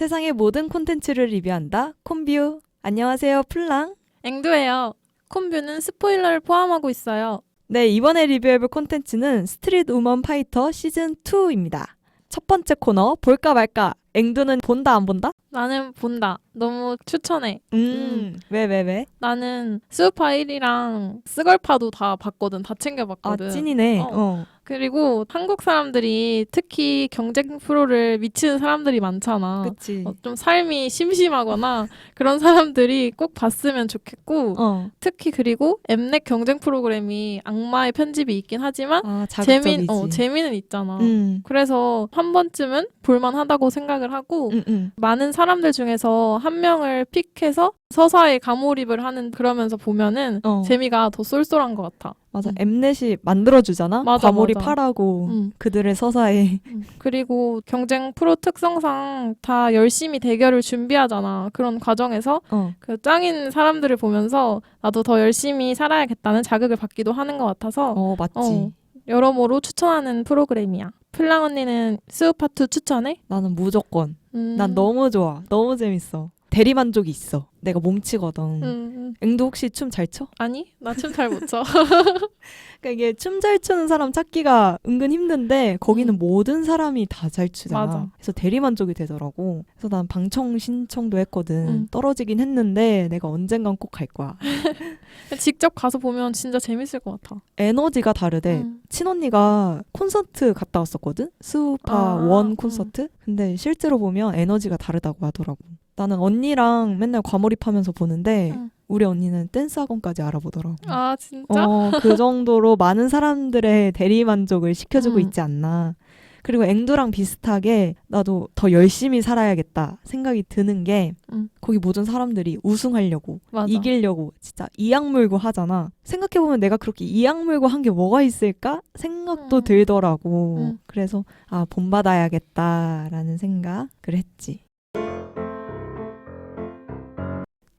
세상의 모든 콘텐츠를 리뷰한다. 콤뷰. 안녕하세요. 플랑. 앵두예요. 콤뷰는 스포일러를 포함하고 있어요. 네, 이번에 리뷰해볼 콘텐츠는 스트릿 우먼 파이터 시즌 2입니다. 첫 번째 코너 볼까 말까. 앵두는 본다 안 본다? 나는 본다. 너무 추천해. 음. 왜 왜 왜? 나는 스우파 1이랑 스걸파도 다 봤거든. 다 아, 챙겨봤거든. 찐이네. 어. 어. 그리고 한국 사람들이 특히 경쟁 프로를 미치는 사람들이 많잖아. 그치. 어, 좀 삶이 심심하거나 그런 사람들이 꼭 봤으면 좋겠고 어. 특히 그리고 엠넷 경쟁 프로그램이 악마의 편집이 있긴 하지만 아. 재미 어, 재미는 있잖아. 음. 그래서 한 번쯤은 볼만하다고 생각을 하고 음, 음. 많은 사람들 중에서 한 명을 픽해서 서사에 가몰입을 하는 그러면서 보면은 어. 재미가 더 쏠쏠한 것 같아. 맞아. 음. 엠넷이 만들어주잖아. 맞아, 과몰입하라고. 음. 그들의 서사에. 음. 그리고 경쟁 프로 특성상 다 열심히 대결을 준비하잖아. 그런 과정에서 어. 그 짱인 사람들을 보면서 나도 더 열심히 살아야겠다는 자극을 받기도 하는 것 같아서 어, 맞지. 어. 여러모로 추천하는 프로그램이야. 플랑 언니는 스우파투 추천해? 나는 무조건. 음. 난 너무 좋아. 너무 재밌어. 대리 만족이 있어. 내가 몸치거든. 음, 음. 앵도 혹시 춤 잘 춰? 아니 나 춤 잘 못 춰. 그러니까 이게 춤 잘 추는 사람 찾기가 은근 힘든데 거기는 음. 모든 사람이 다 잘 추잖아. 맞아. 그래서 대리 만족이 되더라고. 그래서 난 방청 신청도 했거든. 음. 떨어지긴 했는데 내가 언젠간 꼭 갈 거야. 직접 가서 보면 진짜 재밌을 것 같아. 에너지가 다르대. 음. 친언니가 콘서트 갔다 왔었거든? 스우파 아, 원 음. 콘서트? 근데 실제로 보면 에너지가 다르다고 하더라고. 나는 언니랑 맨날 과몰입하면서 보는데 음. 우리 언니는 댄스 학원까지 알아보더라고. 아 진짜? 어, 그 정도로 많은 사람들의 대리 만족을 시켜주고 음. 있지 않나. 그리고 앵두랑 비슷하게 나도 더 열심히 살아야겠다 생각이 드는 게 음. 거기 모든 사람들이 우승하려고 맞아. 이기려고 진짜 이악 물고 하잖아. 생각해보면 내가 그렇게 이악 물고 한 게 뭐가 있을까 생각도 음. 들더라고. 음. 그래서 아 본받아야겠다라는 생각을 했지.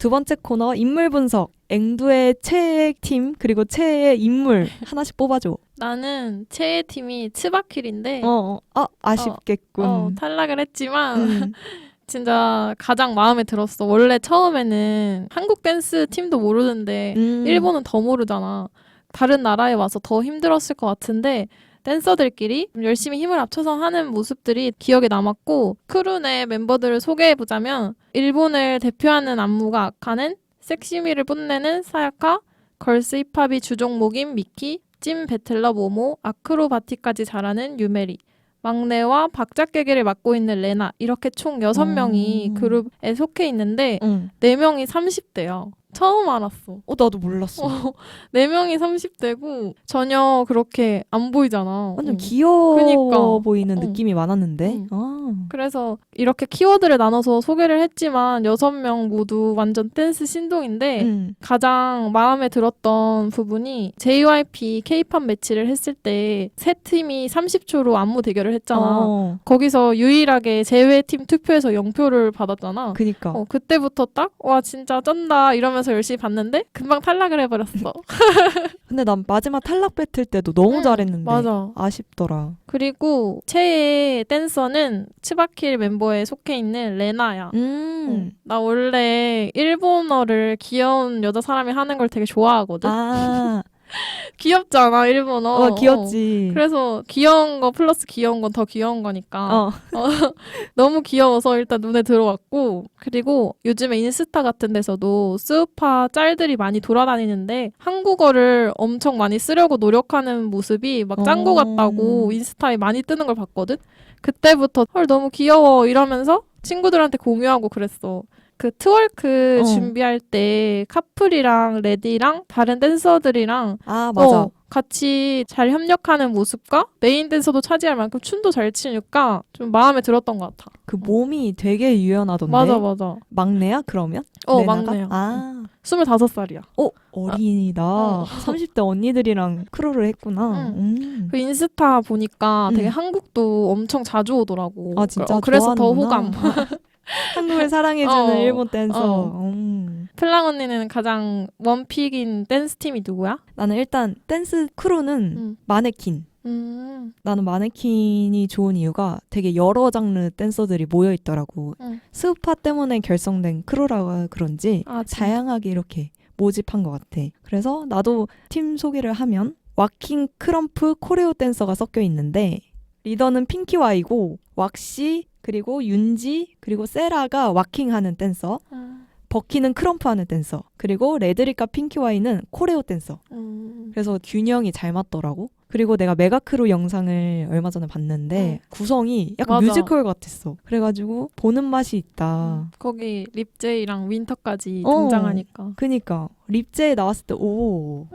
두 번째 코너 인물 분석. 앵두의 최애 팀 그리고 최애 인물 하나씩 뽑아줘. 나는 최애 팀이 츠바킬인데 어, 어, 아 아쉽겠군. 어, 탈락을 했지만 음. 진짜 가장 마음에 들었어. 원래 처음에는 한국 댄스 팀도 모르는데 음. 일본은 더 모르잖아. 다른 나라에 와서 더 힘들었을 것 같은데 댄서들끼리 열심히 힘을 합쳐서 하는 모습들이 기억에 남았고 크루 내 멤버들을 소개해 보자면 일본을 대표하는 안무가 아카는 섹시미를 뽐내는 사야카 걸스 힙합이 주종목인 미키 찐 배틀러 모모 아크로바티까지 잘하는 유메리 막내와 박자깨기를 맡고 있는 레나 이렇게 총 여섯 명이 오. 그룹에 속해 있는데 응. 네명이 30대야. 처음 알았어. 어 나도 몰랐어. 어, 네 명이 30대고 전혀 그렇게 안 보이잖아. 완전 어. 귀여워 그니까. 보이는 어. 느낌이 많았는데. 응. 아. 그래서 이렇게 키워드를 나눠서 소개를 했지만 여섯 명 모두 완전 댄스 신동인데 음. 가장 마음에 들었던 부분이 JYP K-팝 매치를 했을 때 세 팀이 30초로 안무 대결을 했잖아. 어. 거기서 유일하게 제외 팀 투표에서 0표를 받았잖아. 그니까. 어, 그때부터 딱, 와, 진짜 쩐다. 이러면서 열심히 봤는데, 금방 탈락을 해버렸어. 근데 난 마지막 탈락 배틀 때도 너무 응, 잘했는데 맞아. 아쉽더라. 그리고 최애 댄서는 치바킬 멤버에 속해 있는 레나야. 음. 어, 나 원래 일본어를 귀여운 여자 사람이 하는 걸 되게 좋아하거든. 아, 귀엽잖아, 일본어. 어, 귀엽지. 어, 그래서 귀여운 거 플러스 귀여운 건 더 귀여운 거니까. 어. 너무 귀여워서 일단 눈에 들어왔고 그리고 요즘에 인스타 같은 데서도 스우파 짤들이 많이 돌아다니는데 한국어를 엄청 많이 쓰려고 노력하는 모습이 막짠거 어. 같다고 인스타에 많이 뜨는 걸 봤거든 그때부터 헐 너무 귀여워 이러면서 친구들한테 공유하고 그랬어 그 트월크 어. 준비할 때 카플이랑 레디랑 다른 댄서들이랑 아, 맞아. 어, 같이 잘 협력하는 모습과 메인 댄서도 차지할 만큼 춤도 잘 추니까 좀 마음에 들었던 것 같아. 그 몸이 되게 유연하던데. 맞아, 맞아. 막내야 그러면? 어, 레나가? 막내야. 아. 25살이야. 어, 어린이다. 어. 30대 언니들이랑 크루를 했구나. 음. 그 인스타 보니까 되게 음. 한국도 엄청 자주 오더라고. 아, 진짜? 어, 그래서 더 좋아하는구나. 호감. 한국을 사랑해주는 어. 일본 댄서. 어. 음. 플랑 언니는 가장 원픽인 댄스 팀이 누구야? 나는 일단 댄스 크루는 음. 마네킹. 음. 나는 마네킹이 좋은 이유가 되게 여러 장르 댄서들이 모여 있더라고. 응. 스우파 때문에 결성된 크루라 그런지 아, 진짜? 다양하게 이렇게 모집한 것 같아. 그래서 나도 팀 소개를 하면 왁킹, 크럼프, 코레오 댄서가 섞여 있는데 리더는 핑키와이고 왁시 그리고 윤지 그리고 세라가 왁킹하는 댄서 음. 버키는 크럼프하는 댄서 그리고 레드리카 핑키와이는 코레오 댄서 음. 그래서 균형이 잘 맞더라고 그리고 내가 메가크루 영상을 얼마 전에 봤는데 구성이 약간 맞아. 뮤지컬 같았어 그래가지고 보는 맛이 있다 음. 거기 립제이랑 윈터까지 어. 등장하니까. 그니까 립제에 나왔을 때 오,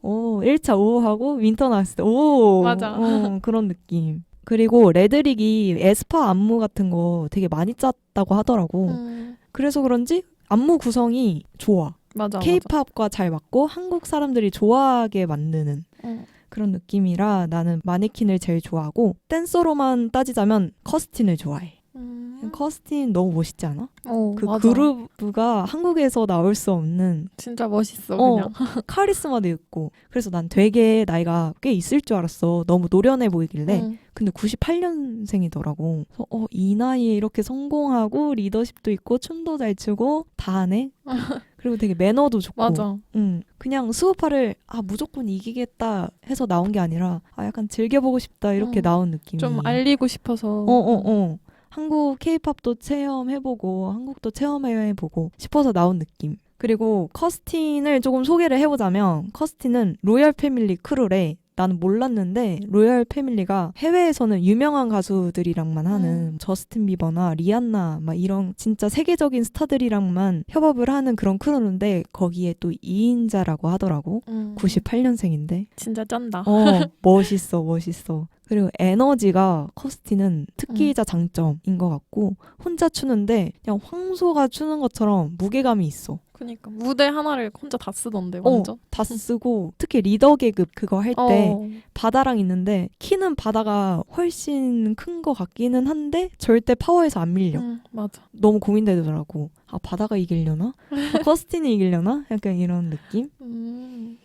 오 1차 오 하고 윈터 나왔을 때 오, 맞아. 어, 그런 느낌. 그리고 레드릭이 에스파 안무 같은 거 되게 많이 짰다고 하더라고. 음. 그래서 그런지 안무 구성이 좋아. 맞아. 케이팝과 잘 맞고 한국 사람들이 좋아하게 만드는. 응. 그런 느낌이라 나는 마네킹을 제일 좋아하고 댄서로만 따지자면 커스틴을 좋아해. 음. 커스틴 너무 멋있지 않아? 어, 그 맞아. 그루브가 한국에서 나올 수 없는 진짜 멋있어 어, 그냥. 카리스마도 있고 그래서 난 되게 나이가 꽤 있을 줄 알았어 너무 노련해 보이길래 응. 근데 98년생이더라고 그래서 어, 이 나이에 이렇게 성공하고 리더십도 있고 춤도 잘 추고 다 하네 그리고 되게 매너도 좋고 맞아. 응, 그냥 수우파를 아 무조건 이기겠다 해서 나온 게 아니라 아 약간 즐겨보고 싶다 이렇게 음, 나온 느낌이 좀 알리고 싶어서. 어어어 어. 한국 케이팝도 체험해보고 한국도 체험해보고 싶어서 나온 느낌. 그리고 커스틴을 조금 소개를 해보자면 커스틴은 로열 패밀리 크루래. 나는 몰랐는데 로열 패밀리가 해외에서는 유명한 가수들이랑만 하는 음. 저스틴 비버나 리안나 막 이런 진짜 세계적인 스타들이랑만 협업을 하는 그런 크루인데 거기에 또 2인자라고 하더라고. 음. 98년생인데 진짜 짠다. 어, 멋있어, 멋있어. 그리고 에너지가 커스틴은 특기이자 장점인 것 같고 혼자 추는데 그냥 황소가 추는 것처럼 무게감이 있어. 그니까 무대 하나를 혼자 다 쓰던데 완전. 어, 다 쓰고 특히 리더 계급 그거 할때 어. 바다랑 있는데 키는 바다가 훨씬 큰 것 같기는 한데 절대 파워에서 안 밀려. 응, 맞아. 너무 고민되더라고. 아 바다가 이기려나? 아, 커스틴이 이기려나? 약간 이런 느낌. 음.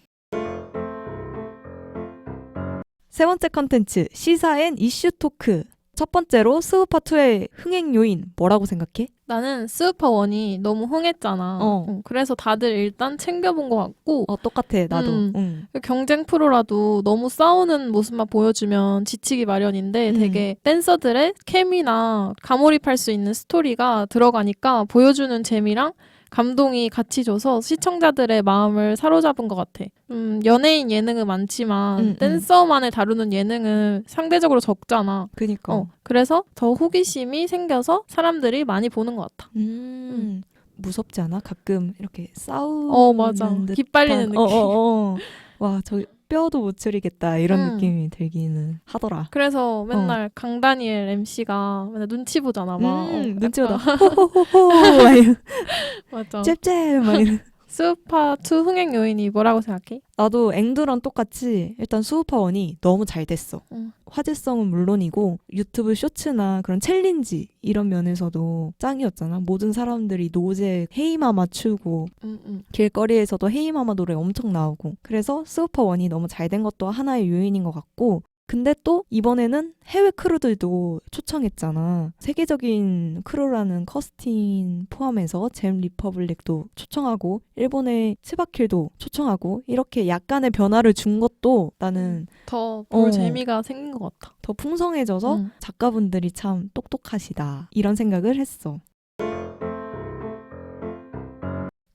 세 번째 컨텐츠 시사 앤 이슈 토크. 첫 번째로 스우파 2의 흥행 요인 뭐라고 생각해? 나는 스우퍼원이 너무 흥했잖아. 어. 응, 그래서 다들 일단 챙겨본 것 같고 어 똑같아 나도. 음. 응. 경쟁 프로라도 너무 싸우는 모습만 보여주면 지치기 마련인데 음. 되게 댄서들의 케미나 가몰입할 수 있는 스토리가 들어가니까 보여주는 재미랑 감동이 같이 줘서 시청자들의 마음을 사로잡은 것 같아. 음, 연예인 예능은 많지만 음, 음. 댄서만을 다루는 예능은 상대적으로 적잖아. 그니까. 어, 그래서 더 호기심이 생겨서 사람들이 많이 보는 것 같아. 음. 무섭지 않아? 가끔 이렇게 싸우는 어, 맞아. 깃발리는 느낌. 어, 어, 어. 와, 저 뼈도 못 추리겠다 이런 음. 느낌이 들기는 하더라. 그래서 맨날 강다니엘 MC가 맨날 눈치 보잖아. 막. 어, 음, 약간- 눈치 보다 호호호호 막 이런 맞아. 잽잽 막 이런. 스우파 2 흥행 요인이 뭐라고 생각해? 나도 앵두랑 똑같이 일단 수우파원이 너무 잘 됐어. 응. 화제성은 물론이고 유튜브 쇼츠나 그런 챌린지 이런 면에서도 짱이었잖아. 모든 사람들이 노제 헤이마마 추고 응, 응. 길거리에서도 헤이마마 노래 엄청 나오고 그래서 스우퍼원이 너무 잘 된 것도 하나의 요인인 것 같고 근데 또 이번에는 해외 크루들도 초청했잖아. 세계적인 크루라는 커스틴 포함해서 잼 리퍼블릭도 초청하고 일본의 츠바킬도 초청하고 이렇게 약간의 변화를 준 것도 나는 더볼 어. 재미가 생긴 것 같아. 더 풍성해져서 응. 작가분들이 참 똑똑하시다 이런 생각을 했어.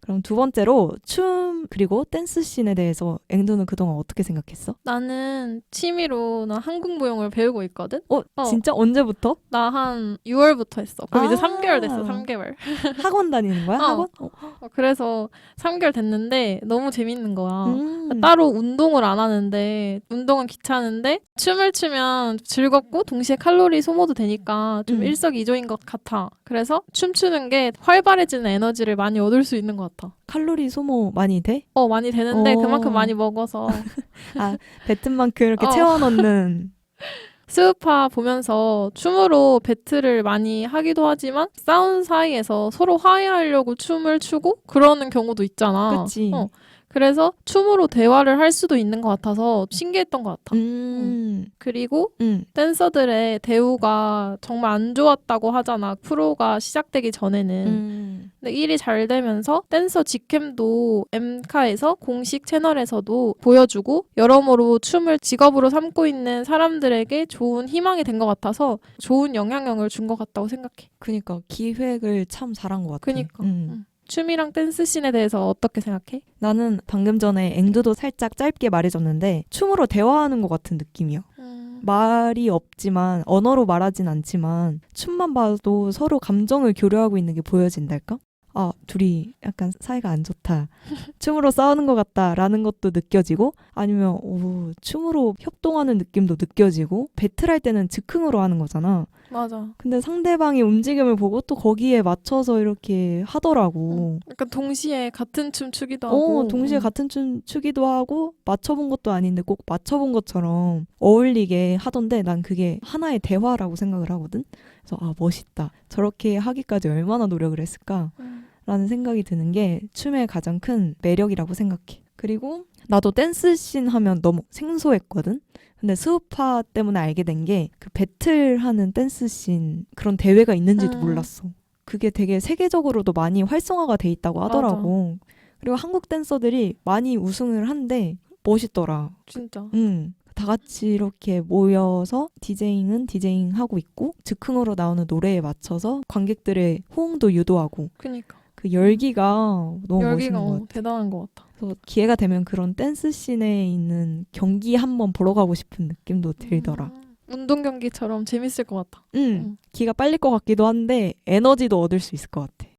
그럼 두 번째로 춤 그리고 댄스 씬에 대해서 앵두는 그동안 어떻게 생각했어? 나는 취미로 나 한국 무용을 배우고 있거든. 어, 어. 진짜 언제부터 나 한 6월부터 했어. 그럼 이제 아. 3개월 됐어. 3개월. 학원 다니는 거야? 어. 학원? 어. 어, 그래서 3개월 됐는데 너무 재밌는 거야. 음. 따로 운동을 안 하는데 운동은 귀찮은데 춤을 추면 즐겁고 동시에 칼로리 소모도 되니까 좀 음. 일석이조인 것 같아. 그래서 춤추는 게 활발해지는 에너지를 많이 얻을 수 있는 것 같아. 칼로리 소모 많이 돼? 어 많이 되는데 어. 그만큼 많이 먹어서 뱉은 만큼 이렇게 어. 채워 넣는 스우파 보면서 춤으로 배틀을 많이 하기도 하지만 싸운 사이에서 서로 화해하려고 춤을 추고 그러는 경우도 있잖아. 그치? 어, 그래서 춤으로 대화를 할 수도 있는 것 같아서 신기했던 것 같아. 음. 그리고 음. 댄서들의 대우가 정말 안 좋았다고 하잖아. 프로가 시작되기 전에는. 음. 근데 일이 잘 되면서 댄서 직캠도 엠카에서 공식 채널에서도 보여주고 여러모로 춤을 직업으로 삼고 있는 사람들에게 좋은 희망이 된 것 같아서 좋은 영향력을 준 것 같다고 생각해. 그니까 기획을 참 잘한 것 같아. 그니까. 음. 응. 춤이랑 댄스 씬에 대해서 어떻게 생각해? 나는 방금 전에 앵두도 살짝 짧게 말해줬는데 춤으로 대화하는 것 같은 느낌이야. 말이 없지만 언어로 말하진 않지만 춤만 봐도 서로 감정을 교류하고 있는 게 보여진달까? 아 둘이 약간 사이가 안 좋다. 춤으로 싸우는 것 같다라는 것도 느껴지고 아니면 오 춤으로 협동하는 느낌도 느껴지고 배틀할 때는 즉흥으로 하는 거잖아. 맞아. 근데 상대방의 움직임을 보고 또 거기에 맞춰서 이렇게 하더라고. 약간 동시에 같은 춤 추기도 하고. 어, 동시에 응. 같은 춤 추기도 하고 맞춰본 것도 아닌데 꼭 맞춰본 것처럼 어울리게 하던데 난 그게 하나의 대화라고 생각을 하거든. 그래서 아 멋있다. 저렇게 하기까지 얼마나 노력을 했을까? 응. 라는 생각이 드는 게 춤의 가장 큰 매력이라고 생각해. 그리고 나도 댄스 씬 하면 너무 생소했거든. 근데 스우파 때문에 알게 된 게 그 배틀하는 댄스 씬 그런 대회가 있는지도 음. 몰랐어. 그게 되게 세계적으로도 많이 활성화가 돼 있다고 하더라고. 그리고 한국 댄서들이 많이 우승을 한데 멋있더라. 진짜. 응. 다 같이 이렇게 모여서 디제잉은 디제잉 하고 있고 즉흥으로 나오는 노래에 맞춰서 관객들의 호응도 유도하고 그니까. 그 열기가 너무 열기가 멋있는 것 어, 같아. 대단한 것 같아. 그래서 기회가 되면 그런 댄스 씬에 있는 경기 한번 보러 가고 싶은 느낌도 들더라. 음. 운동 경기처럼 재밌을 것 같아. 응. 음. 기가 빨릴 것 같기도 한데 에너지도 얻을 수 있을 것 같아.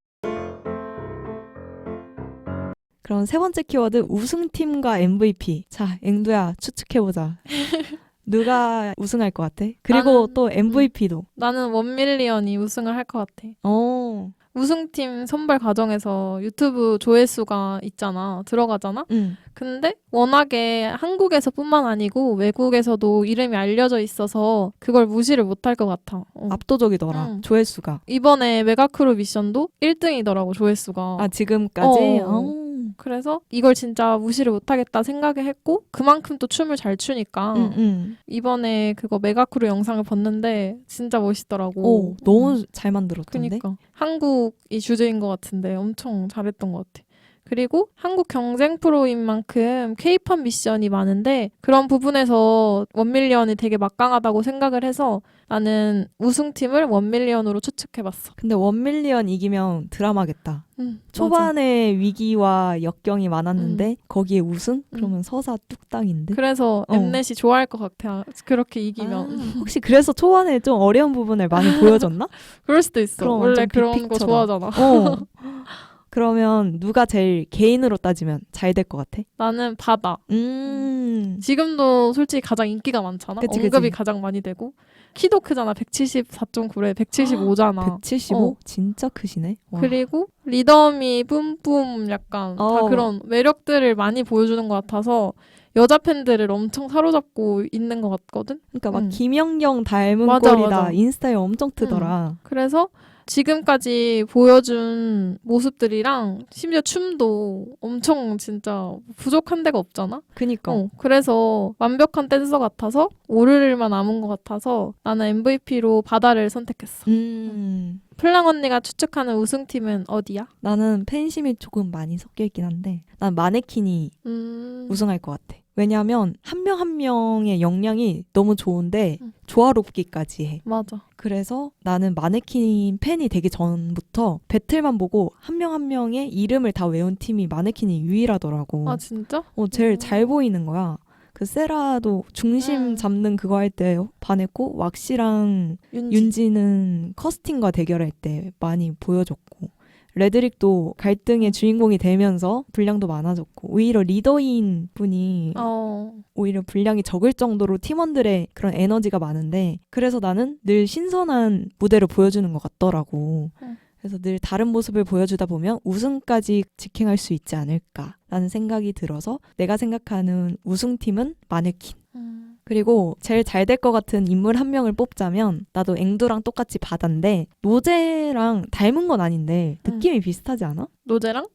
그럼 세 번째 키워드 우승팀과 MVP. 자, 앵두야 추측해 보자. 누가 우승할 것 같아? 그리고 나는- 또 MVP도. 나는 원밀리언이 우승을 할 것 같아. 어, 우승팀 선발 과정에서 유튜브 조회수가 있잖아. 들어가잖아. 응, 근데 워낙에 한국에서뿐만 아니고 외국에서도 이름이 알려져 있어서 그걸 무시를 못할 것 같아. 어. 압도적이더라. 응. 조회수가. 이번에 메가크루 미션도 1등이더라고 조회수가. 아, 지금까지? 어. 어. 그래서 이걸 진짜 무시를 못하겠다 생각을 했고 그만큼 또 춤을 잘 추니까 응, 응. 이번에 그거 메가크루 영상을 봤는데 진짜 멋있더라고. 오, 너무 잘 만들었던데? 그니까 한국이 주제인 것 같은데 엄청 잘했던 것 같아. 그리고 한국 경쟁 프로인 만큼 케이팝 미션이 많은데 그런 부분에서 원밀리언이 되게 막강하다고 생각을 해서 나는 우승팀을 원밀리언으로 추측해봤어. 근데 원밀리언 이기면 드라마겠다. 음, 초반에 위기와 역경이 많았는데 거기에 우승? 그러면 서사 뚝딱인데. 그래서 어. 엠넷이 좋아할 것 같아. 그렇게 이기면. 아, 혹시 그래서 초반에 좀 어려운 부분을 많이 보여줬나? 그럴 수도 있어. 원래 그런 거. 좋아하잖아. 어. 그러면 누가 제일 개인으로 따지면 잘 될 것 같아? 나는 바다. 음. 지금도 솔직히 가장 인기가 많잖아. 그치, 언급이 그치. 가장 많이 되고. 키도 크잖아. 174.9래. 175잖아. 175? 어. 진짜 크시네. 와. 그리고 리더미 뿜뿜 약간 다 어. 그런 매력들을 많이 보여주는 것 같아서 여자 팬들을 엄청 사로잡고 있는 것 같거든. 그러니까 막 음. 김연경 닮은 맞아, 꼴이다. 맞아. 인스타에 엄청 뜨더라. 그래서 지금까지 보여준 모습들이랑 심지어 춤도 엄청 진짜 부족한 데가 없잖아. 그니까. 어, 그래서 완벽한 댄서 같아서 오르를만 남은 것 같아서 나는 MVP로 바다를 선택했어. 음. 플랑 언니가 추측하는 우승팀은 어디야? 나는 팬심이 조금 많이 섞여 있긴 한데 난 마네킹이 음... 우승할 것 같아. 왜냐하면 한 명 한 명의 역량이 너무 좋은데 음. 조화롭기까지 해. 맞아. 그래서 나는 마네킹 팬이 되기 전부터 배틀만 보고 한 명 한 명의 이름을 다 외운 팀이 마네킹이 유일하더라고. 아 진짜? 어, 제일 음. 잘 보이는 거야. 그 세라도 중심 음. 잡는 그거 할 때 반했고 왁시랑 윤지. 윤지는 커스팅과 대결할 때 많이 보여줬고 레드릭도 갈등의 주인공이 되면서 분량도 많아졌고 오히려 리더인 분이 어. 오히려 분량이 적을 정도로 팀원들의 그런 에너지가 많은데 그래서 나는 늘 신선한 무대를 보여주는 것 같더라고. 응. 그래서 늘 다른 모습을 보여주다 보면 우승까지 직행할 수 있지 않을까라는 생각이 들어서 내가 생각하는 우승팀은 마네킹. 음. 그리고 제일 잘 될 것 같은 인물 한 명을 뽑자면 나도 앵두랑 똑같이 바다인데 노제랑 닮은 건 아닌데 응. 느낌이 비슷하지 않아? 노제랑?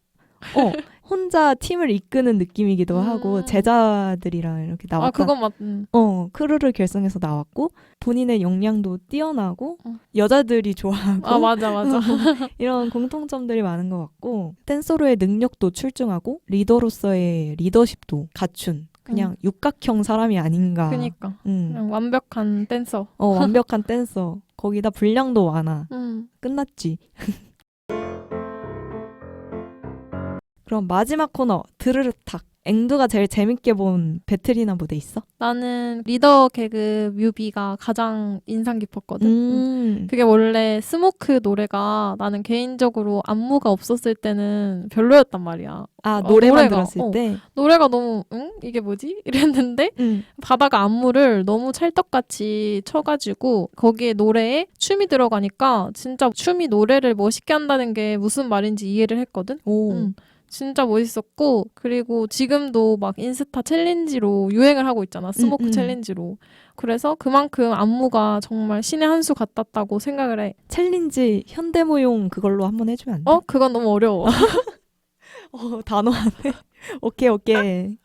어 혼자 팀을 이끄는 느낌이기도 음. 하고 제자들이랑 이렇게 아 나왔다. 그건 맞. 음. 어 크루를 결성해서 나왔고 본인의 역량도 뛰어나고 어. 여자들이 좋아하고 아 맞아 맞아. 이런 공통점들이 많은 것 같고 댄서로의 능력도 출중하고 리더로서의 리더십도 갖춘 그냥 육각형 사람이 아닌가. 그니까 음. 완벽한 댄서. 어 완벽한 댄서. 거기다 분량도 많아. 음. 끝났지. 그럼 마지막 코너 드르르탁. 앵두가 제일 재밌게 본 배틀이나 무대 있어? 나는 리더 개그 뮤비가 가장 인상 깊었거든. 음. 음. 그게 원래 스모크 노래가 나는 개인적으로 안무가 없었을 때는 별로였단 말이야. 아 어, 노래만 노래가, 들었을 어. 때. 노래가 너무 응 이게 뭐지 이랬는데 음. 바다가 안무를 너무 찰떡같이 쳐가지고 거기에 노래에 춤이 들어가니까 진짜 춤이 노래를 멋있게 한다는 게 무슨 말인지 이해를 했거든. 오. 응. 진짜 멋있었고 그리고 지금도 막 인스타 챌린지로 유행을 하고 있잖아 스모크 음, 음. 챌린지로 그래서 그만큼 안무가 정말 신의 한 수 같았다고 생각을 해. 챌린지 현대무용 그걸로 한번 해주면 안 돼? 어 그건 너무 어려워. 어, 단어 하네. 오케이 오케이.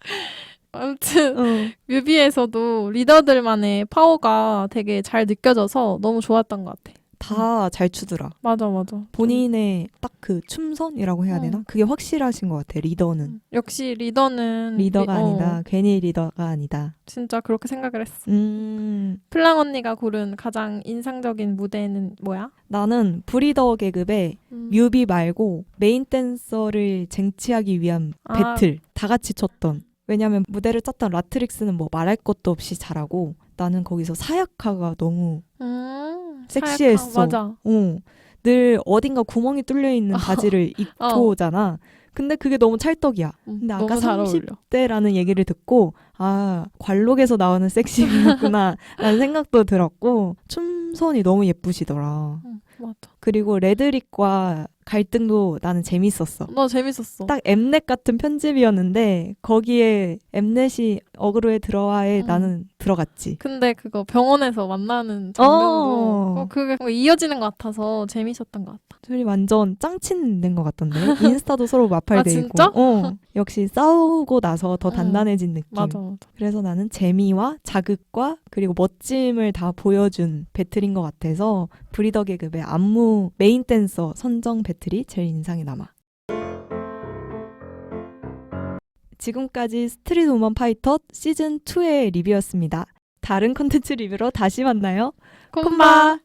아무튼 어. 뮤비에서도 리더들만의 파워가 되게 잘 느껴져서 너무 좋았던 것 같아. 다 잘 추더라. 맞아 맞아. 본인의 딱 그 춤선이라고 해야 되나? 그게 확실하신 것 같아. 리더는 음, 역시 리더는 리더가 리- 어, 아니다. 괜히 리더가 아니다. 진짜 그렇게 생각을 했어. 음, 플랑 언니가 고른 가장 인상적인 무대는 뭐야? 나는 브리더 계급의 음. 뮤비 말고 메인 댄서를 쟁취하기 위한 아. 배틀 다 같이 쳤던. 왜냐면 무대를 짰던 라트릭스는 뭐 말할 것도 없이 잘하고 나는 거기서 사야카가 너무 음, 섹시했어. 사약하, 맞아. 어, 늘 어딘가 구멍이 뚫려 있는 바지를 입고 어. 오잖아. 근데 그게 너무 찰떡이야. 음, 근데 아까 너무 잘30 어울려. 때라는 얘기를 듣고 아 관록에서 나오는 섹시구나 라는 생각도 들었고 춤선이 너무 예쁘시더라. 음, 맞아. 그리고 레드릭과 갈등도 나는 재밌었어. 나 재밌었어. 딱 엠넷 같은 편집이었는데 거기에 엠넷이 어그로에 들어와에 음. 나는 들어갔지. 근데 그거 병원에서 만나는 장면도 어. 어, 그게 뭐 이어지는 것 같아서 재밌었던 것 같아. 둘이 완전 짱친 된것 같던데 인스타도 서로 마팔돼 아, 있고. 진짜? 어, 역시 싸우고 나서 더 음. 단단해진 느낌. 맞아 맞아. 그래서 나는 재미와 자극과 그리고 멋짐을 다 보여준 배틀인 것 같아서 브리더 계급의 안무 메인 댄서 선정 배틀이 제일 인상에 남아. 지금까지 스트릿 우먼 파이터 시즌 2의 리뷰였습니다. 다른 컨텐츠 리뷰로 다시 만나요. 콤바.